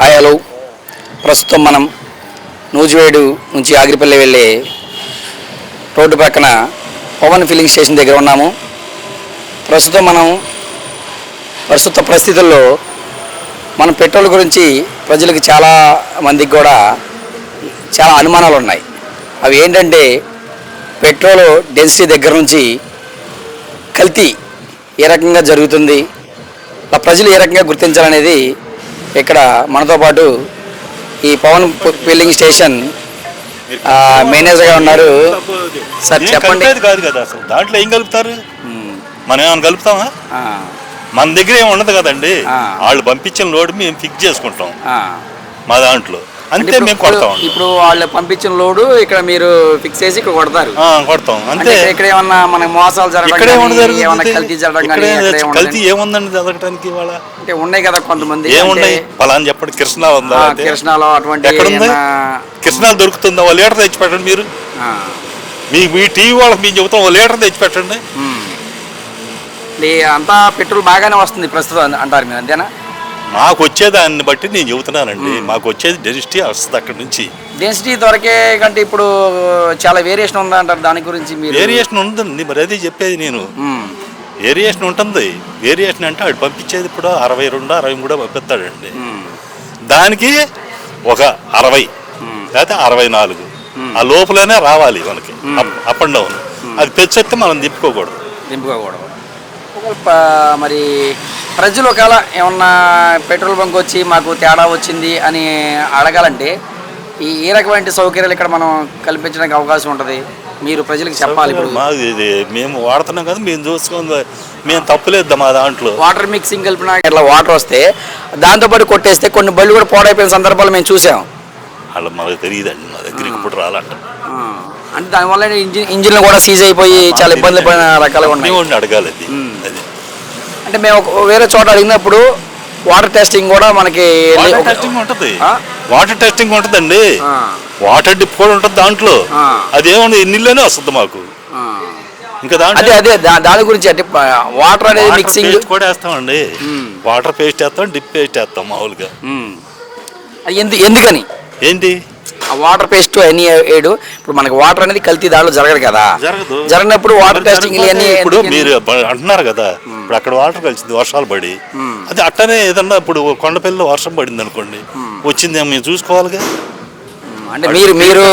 Hi hello ప్రస్తుతం మనం నూజివేడు నుంచి ఆగిరిపల్లి వెళ్ళే రోడ్డు పక్కన పవన్ ఫిల్లింగ్ స్టేషన్ దగ్గర ఉన్నాము. ప్రస్తుతం మనం ప్రస్తుత పరిస్థితుల్లో మన పెట్రోల్ గురించి ప్రజలకు చాలా మందికి కూడా చాలా అనుమానాలు ఉన్నాయి. అవి ఏంటంటే పెట్రోల్ డెన్సిటీ దగ్గర నుంచి కల్తీ ఏ రకంగా జరుగుతుంది? ఆ ప్రజలు ఏ రకంగా గుర్తించాలనేది ఇక్కడ మనతో పాటు ఈ పవన్ ఫిల్లింగ్ స్టేషన్ ఆ, మేనేజర్గా ఉన్నారు. సార్ చెప్పండి. కాదు కదా అసలు. దాంట్లో ఏం కలుపుతారు. మనం ఏమైనా కలుపుతామా? మన దగ్గర ఏమి ఉండదు కదండి. వాళ్ళు పంపించిన లోడ్ మేము ఫిక్స్ చేసుకుంటాం. మా దాంట్లో. అంతే మేము కొడతాం ఇప్పుడు వాళ్ళు పంపించిన లోడు ఇక్కడ మీరు ఫిక్స్ చేసి ఇక్కడ కొడతారు. కొడతాం. అంతే ఇక్కడ ఏమన్నా మనకి మోసాలు జరగడం ఏమన్నా కల్తీ కల్తీ ఏముందండి జరగటానికి ఇవాళ? అంటే ఉన్నాయి కదా కొంతమంది. ఏమున్నాయి? పలాని చెప్పండి కృష్ణ ఉందా? కృష్ణాలో అటువంటి కృష్ణ దొరుకుతుందా? ఓ లీటర్ తెచ్చి పెట్టండి మీరు మీ మీ టీవీ వాళ్ళకి మేము చెబుతాం ఓ లీటర్ తెచ్చి పెట్టండి అంతా పెట్రోల్ బాగానే వస్తుంది ప్రస్తుతం అంటారు మీరు అంతేనా? మాకు వచ్చేదాన్ని బట్టి నేను చెబుతున్నానండి. మాకు వచ్చేది డెన్సిటీ వస్తుంది అక్కడ నుంచి. డెన్సిటీ దొరికే కంటే ఇప్పుడు చాలా వేరియేషన్ ఉందా అంటారు దాని గురించి మీరు వేరియేషన్ ఉందండి. మరి అదే చెప్పేది నేను. వేరియేషన్ ఉంటుంది. వేరియేషన్ అంటే ఆడు పంపించేది ఇప్పుడు అరవై రెండు అరవై మూడో పంపిస్తాడండి. దానికి ఒక అరవై. లేకపోతే అరవై నాలుగు. ఆ లోపలనే రావాలి మనకి. అప్ అండ్ డౌన్ అది పెంచేస్తే మనం దింపుకోకూడదు దింపుకోకూడదు మరి ప్రజలు ఒకవేళ ఏమన్నా పెట్రోల్ బంక్ వచ్చి మాకు తేడా వచ్చింది అని అడగాలంటే ఈ ఏ రకమైన సౌకర్యాలు ఇక్కడ మనం కల్పించడానికి అవకాశం ఉంటుంది. మీరు ప్రజలకు చెప్పాలి ఇప్పుడు. మాది ఇది. మేము వాడుతున్నాం కదా మేము చూసుకుంది మేము తప్పులేదు మా దాంట్లో. వాటర్ మిక్సింగ్ కలిపిన ఇట్లా వాటర్ వస్తే దాంతోపాటు కొట్టేస్తే కొన్ని బళ్ళు కూడా పాడైపోయిన సందర్భాలు మేము చూసాం. వాళ్ళు మనకు తెలియదండి మా దగ్గరికి ఇప్పుడు రాలంట. అంటే దానివల్ల ఇంజిన్ ఇంజిన్లు కూడా సీజ్ అయిపోయి చాలా ఇబ్బందులు పడిన రకాలుగా ఉన్నాయి. మేము అడగాలి అది. అది. అంటే మేము ఒక- వేరే చోట అడిగినప్పుడు వాటర్ టెస్టింగ్ కూడా మనకి వాటర్ ఒక- టెస్టింగ్ ఉంటుంది. ఆ? వాటర్ టెస్టింగ్ ఉంటుందండి. ఆ, వాటర్ డిప్ కూడా ఉంటుంది దాంట్లో. ఆ. అదేమన్నా నీళ్ళనే వస్తుంది మాకు. ఆ. ఇంకా దాంట్లో అదే అదే దా- దాని గురించి అంటే వాటర్ అనేది వాటర్ మిక్సింగ్ పేస్ట్ కూడా వేస్తామండి. వాటర్ పేస్ట్ వేస్తాం డిప్ పేస్ట్ వేస్తాం మామూలుగా. అది ఎందు ఎందుకని? ఏంటి? ఆ వాటర్ పేస్ట్ అన్ని వేయడు ఇప్పుడు మనకి వాటర్ అనేది కల్తీ దానిలో జరగదు కదా. జరగదు. జరిగినప్పుడు వాటర్ టెస్టింగ్ ఇవన్నీ ఇప్పుడు? మీరు అంటున్నారు కదా. ఇప్పుడు అక్కడ వాటర్ కలిసింది వర్షాలు పడి. అది అట్టనే ఏదన్నా ఇప్పుడు కొండపల్లిలో వర్షం పడింది అనుకోండి. వచ్చిందేమో మేము చూసుకోవాలిగా. అంటే మీరు మీరు